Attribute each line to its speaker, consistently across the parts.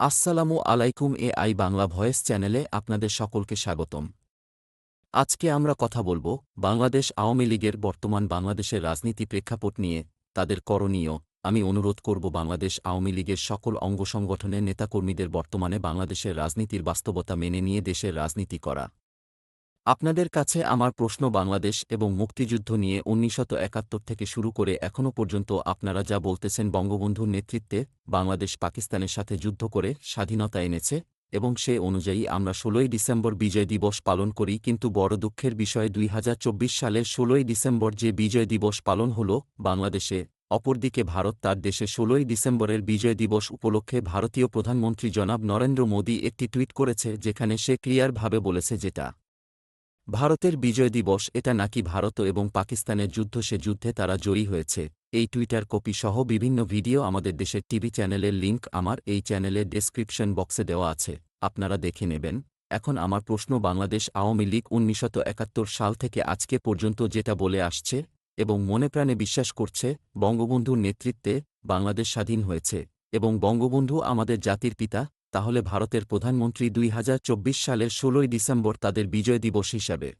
Speaker 1: আসসালামু আলাইকুম A I Bangla voice চ্যানেলে আপনাদের সকলকে স্বাগতম। আজকে আমরা কথা বলব বাংলাদেশ আওয়ামী লীগের বর্তমান বাংলাদেশের রাজনীতি প্রেক্ষাপট নিয়ে। তাদের করণীয়, আমি অনুরোধ করব বাংলাদেশ আওয়ামী লীগের সকল অঙ্গ সংগঠনের নেতাকর্মীদের বর্তমানে বাংলাদেশের রাজনীতির বাস্তবতা মেনে নিয়ে দেশের রাজনীতি করা। আপনাদের কাছে আমার প্রশ্ন বাংলাদেশ এবং মুক্তিযুদ্ধ নিয়ে উনিশশত একাত্তর থেকে শুরু করে এখনও পর্যন্ত আপনারা যা বলতেছেন বঙ্গবন্ধুর নেতৃত্বে বাংলাদেশ পাকিস্তানের সাথে যুদ্ধ করে স্বাধীনতা এনেছে এবং সে অনুযায়ী আমরা ষোলোই ডিসেম্বর বিজয় দিবস পালন করি, কিন্তু বড় দুঃখের বিষয় দুই সালের ষোলোই ডিসেম্বর যে বিজয় দিবস পালন হল বাংলাদেশে, অপরদিকে ভারত তার দেশে ষোলোই ডিসেম্বরের বিজয় দিবস উপলক্ষে ভারতীয় প্রধানমন্ত্রী জনাব নরেন্দ্র মোদী একটি টুইট করেছে, যেখানে সে ক্লিয়ারভাবে বলেছে যেটা ভারতের বিজয় দিবস, এটা নাকি ভারত এবং পাকিস্তানের যুদ্ধ, সে যুদ্ধে তারা জয়ী হয়েছে। এই টুইটার কপি সহ বিভিন্ন ভিডিও আমাদের দেশের টিভি চ্যানেলের লিংক আমার এই চ্যানেলের ডেসক্রিপশন বক্সে দেওয়া আছে। আপনারা দেখে নেবেন। এখন আমার প্রশ্ন, বাংলাদেশ আওয়ামী লীগ একাত্তর সাল থেকে আজকে পর্যন্ত যেটা বলে আসছে এবং মনে প্রাণে বিশ্বাস করছে, বঙ্গবন্ধুর নেতৃত্বে বাংলাদেশ স্বাধীন হয়েছে এবং বঙ্গবন্ধু আমাদের জাতির পিতা তাহলে ভারতের প্রধানমন্ত্রী দুই সালের ষোলোই ডিসেম্বর তাদের বিজয় দিবস হিসাবে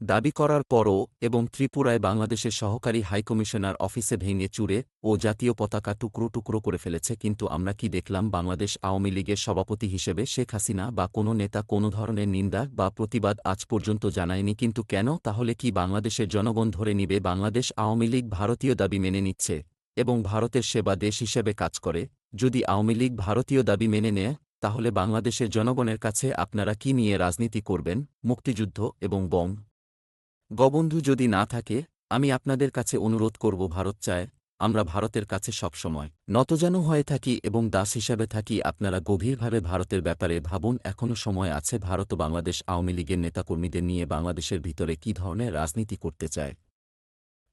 Speaker 1: দাবি করার পরও এবং ত্রিপুরায় বাংলাদেশের সহকারী হাইকমিশনার অফিসে ভেঙে চুরে ও জাতীয় পতাকা টুকরো টুকরো করে ফেলেছে, কিন্তু আমরা কি দেখলাম বাংলাদেশ আওয়ামী লীগের সভাপতি হিসেবে শেখ হাসিনা বা কোনো নেতা কোনো ধরনের নিন্দা বা প্রতিবাদ আজ পর্যন্ত জানায়নি, কিন্তু কেন? তাহলে কি বাংলাদেশের জনগণ ধরে নিবে বাংলাদেশ আওয়ামী লীগ ভারতীয় দাবি মেনে নিচ্ছে এবং ভারতের সেবা দেশ হিসেবে কাজ করে? যদি আওয়ামী লীগ ভারতীয় দাবি মেনে নেয়, তাহলে বাংলাদেশের জনগণের কাছে আপনারা কি নিয়ে রাজনীতি করবেন? মুক্তিযুদ্ধ এবং বং। গবন্ধু যদি না থাকে, আমি আপনাদের কাছে অনুরোধ করব ভারত চায়, আমরা ভারতের কাছে সবসময় নতজানু হয়ে থাকি এবং দাস হিসাবে থাকি আপনারা গভীরভাবে ভারতের ব্যাপারে ভাবুন এখনও সময় আছে ভারত ও বাংলাদেশ আওয়ামী লীগের নেতাকর্মীদের নিয়ে বাংলাদেশের ভিতরে কী ধরনের রাজনীতি করতে চায়।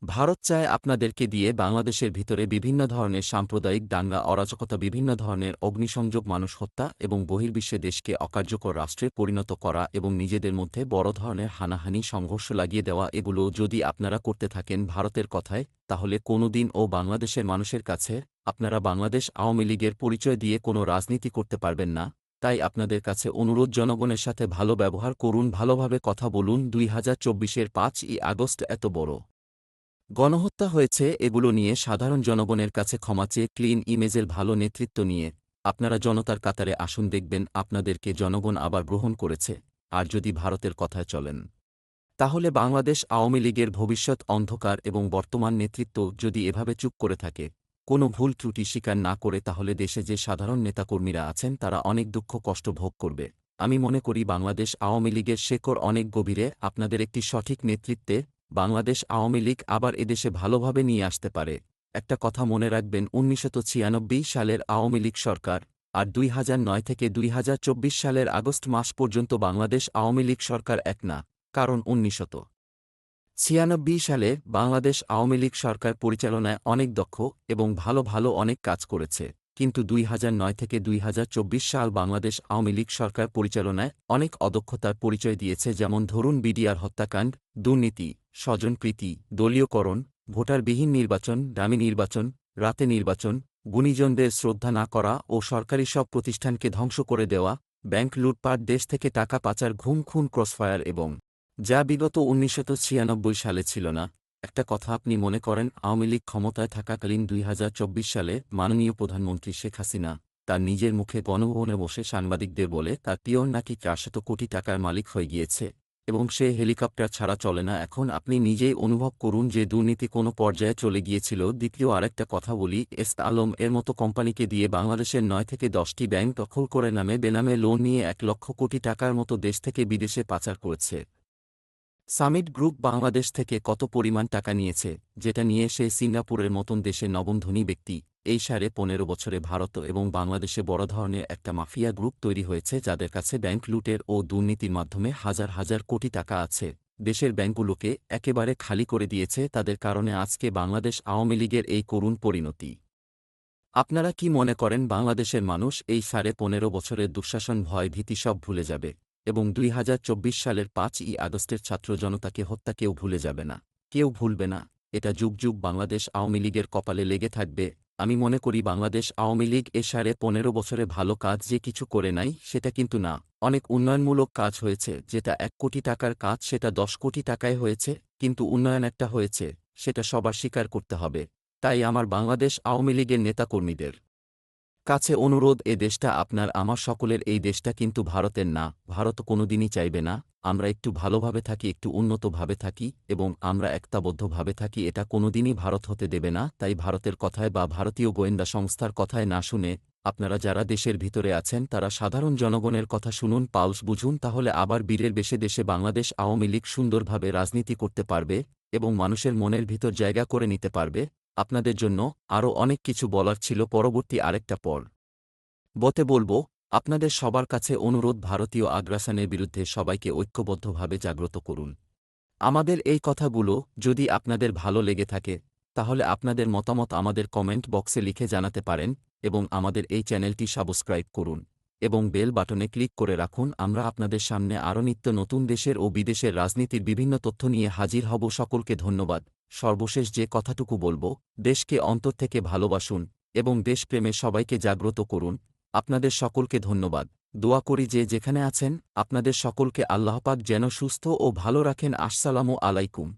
Speaker 1: ভারত চায় আপনাদেরকে দিয়ে বাংলাদেশের ভিতরে বিভিন্ন ধরনের সাম্প্রদায়িক দাঙ্গা, অরাজকতা, বিভিন্ন ধরনের অগ্নিসংযোগ, মানুষ হত্যা এবং বহির্বিশ্বে দেশকে অকার্যকর রাষ্ট্রে পরিণত করা এবং নিজেদের মধ্যে বড় ধরনের হানাহানি, সংঘর্ষ লাগিয়ে দেওয়া, এগুলো যদি আপনারা করতে থাকেন ভারতের কথায়, তাহলে কোনো দিন ও বাংলাদেশের মানুষের কাছে আপনারা বাংলাদেশ আওয়ামী লীগের পরিচয় দিয়ে কোনো রাজনীতি করতে পারবেন না। তাই আপনাদের কাছে অনুরোধ, জনগণের সাথে ভালো ব্যবহার করুন, ভালোভাবে কথা বলুন। দুই হাজার চব্বিশের পাঁচই আগস্ট এত বড়। গণহত্যা হয়েছে, এগুলো নিয়ে সাধারণ জনগণের কাছে ক্ষমা চেয়ে ক্লিন ইমেজের ভালো নেতৃত্ব নিয়ে। আপনারা জনতার কাতারে আসুন, দেখবেন আপনাদেরকে জনগণ আবার গ্রহণ করেছে। আর যদি ভারতের কথায় চলেন, তাহলে বাংলাদেশ আওয়ামী লীগের ভবিষ্যৎ অন্ধকার এবং বর্তমান নেতৃত্ব যদি এভাবে চুপ করে থাকে, কোনো ভুল ত্রুটি স্বীকার না করে, তাহলে দেশে যে সাধারণ নেতাকর্মীরা আছেন, তারা অনেক দুঃখ কষ্ট ভোগ করবে। আমি মনে করি, বাংলাদেশ আওয়ামী লীগের শেকড় অনেক গভীরে। আপনাদের একটি সঠিক নেতৃত্বে বাংলাদেশ আওয়ামী লীগ আবার এদেশে ভালোভাবে নিয়ে আসতে পারে। একটা কথা মনে রাখবেন উনিশশত সালের আওয়ামী লীগ সরকার আর দুই হাজার নয় থেকে দুই হাজার চব্বিশ সালের আগস্ট মাস পর্যন্ত বাংলাদেশ আওয়ামী লীগ সরকার এক না, কারণ উনিশশত ছিয়ানব্বই সালে বাংলাদেশ আওয়ামী লীগ সরকার পরিচালনায় অনেক দক্ষ এবং ভালো ভালো অনেক কাজ করেছে, কিন্তু দুই থেকে দুই হাজার চব্বিশ সাল বাংলাদেশ আওয়ামী লীগ সরকার পরিচালনায় অনেক অদক্ষতার পরিচয় দিয়েছে, যেমন ধরুন বিডিআর হত্যাকাণ্ড, দুর্নীতি স্বজনপ্রীতি দলীয়করণ, ভোটারবিহীন নির্বাচন, দামি নির্বাচন, রাতে নির্বাচন, গুণীজনদের শ্রদ্ধা না করা ও সরকারি সব প্রতিষ্ঠানকে ধ্বংস করে দেওয়া, ব্যাংক লুটপাট, দেশ থেকে টাকা পাচার, ঘুম খুন, ক্রসফায়ার এবং যা বিগত উনিশশত সালে ছিল না। একটা কথা আপনি মনে করেন, আওয়ামী লীগ ক্ষমতায় থাকাকালীন দুই হাজার চব্বিশ সালে মাননীয় প্রধানমন্ত্রী শেখ হাসিনা তার নিজের মুখে গণভবনে বসে সাংবাদিকদের বলে, তার পিয়ন নাকি চারশত কোটি টাকার মালিক হয়ে গিয়েছে? এবং সে হেলিকপ্টার ছাড়া চলে না। এখন আপনি নিজেই অনুভব করুন যে দুর্নীতি কোনো পর্যায়ে চলে গিয়েছিল। দ্বিতীয় আরেকটা কথা বলি এস আলম এর মতো কোম্পানিকে দিয়ে বাংলাদেশের নয় থেকে দশটি ব্যাংক দখল করে নামে বেনামে লোন নিয়ে এক লক্ষ কোটি টাকার মতো দেশ থেকে বিদেশে পাচার করেছে। সামিট গ্রুপ বাংলাদেশ থেকে কত পরিমাণ টাকা নিয়েছে, যেটা নিয়ে সে সিঙ্গাপুরের মতন দেশে নবম ধনী ব্যক্তি। এই সাড়ে পনেরো বছরে ভারত এবং বাংলাদেশে বড় ধরনের একটা মাফিয়া গ্রুপ তৈরি হয়েছে যাদের কাছে ব্যাংক লুটের ও দুর্নীতির মাধ্যমে হাজার হাজার কোটি টাকা আছে। দেশের ব্যাংকগুলোকে একেবারে খালি করে দিয়েছে তাদের কারণে আজকে বাংলাদেশ আওয়ামী লীগের এই করুণ পরিণতি। আপনারা কি মনে করেন বাংলাদেশের মানুষ এই সাড়ে পনেরো বছরের দুঃশাসন ভয় ভীতি সব ভুলে যাবে এবং দুই হাজার চব্বিশ সালের পাঁচই আগস্টের ছাত্র জনতাকে হত্যা কেউ ভুলে যাবে না? কেউ ভুলবে না। এটা যুগ যুগ বাংলাদেশ আওয়ামী লীগের কপালে লেগে থাকবে। আমি মনে করি বাংলাদেশ আওয়ামী লীগ এ সাড়ে পনেরো বছরে ভালো কাজ যে কিছু করে নাই, সেটা কিন্তু না। অনেক উন্নয়নমূলক কাজ হয়েছে, যেটা এক কোটি টাকার কাজ, সেটা দশ কোটি টাকায় হয়েছে, কিন্তু উন্নয়ন একটা হয়েছে, সেটা সবার স্বীকার করতে হবে। তাই আমার বাংলাদেশ আওয়ামী লীগের নেতাকর্মীদের কাছে অনুরোধ, এ দেশটা আপনার, আমার সকলের, এই দেশটা কিন্তু ভারতের না। ভারত কোনোদিনই চাইবে না। আমরা একটু ভালোভাবে থাকি, একটু উন্নতভাবে থাকি এবং আমরা একতাবদ্ধভাবে থাকি। এটা কোনোদিনই ভারত হতে দেবে না। তাই ভারতের কথায় বা ভারতীয় গোয়েন্দা সংস্থার কথায় না শুনে আপনারা যারা দেশের ভিতরে আছেন, তারা সাধারণ জনগণের কথা শুনুন পাউস বুঝুন, তাহলে আবার বীরের বেশে দেশে বাংলাদেশ আওয়ামী লীগ সুন্দরভাবে রাজনীতি করতে পারবে এবং মানুষের মনের ভিতর জায়গা করে নিতে পারবে। আপনাদের জন্য আরও অনেক কিছু বলার ছিল পরবর্তী আরেকটা পর বতে বলব, আপনাদের সবার কাছে অনুরোধ ভারতীয় আগ্রাসনের বিরুদ্ধে সবাইকে ঐক্যবদ্ধভাবে জাগ্রত করুন। আমাদের এই কথাগুলো যদি আপনাদের ভালো লেগে থাকে, তাহলে আপনাদের মতামত আমাদের কমেন্ট বক্সে লিখে জানাতে পারেন এবং আমাদের এই চ্যানেলটি সাবস্ক্রাইব করুন এবং বেল বাটনে ক্লিক করে রাখুন। আমরা আপনাদের সামনে আরও নিত্য নতুন দেশের ও বিদেশের রাজনীতির বিভিন্ন তথ্য নিয়ে হাজির হব। সকলকে ধন্যবাদ। সর্বশেষ যে কথাটুকু বলব, দেশকে অন্তর থেকে ভালোবাসুন এবং দেশপ্রেমে সবাইকে জাগ্রত করুন। আপনাদের সকলকে ধন্যবাদ। দোয়া করি যে যেখানে আছেন, আপনাদের সকলকে আল্লাহপাক যেন সুস্থ ও ভালো রাখেন। আসসালামু আলাইকুম।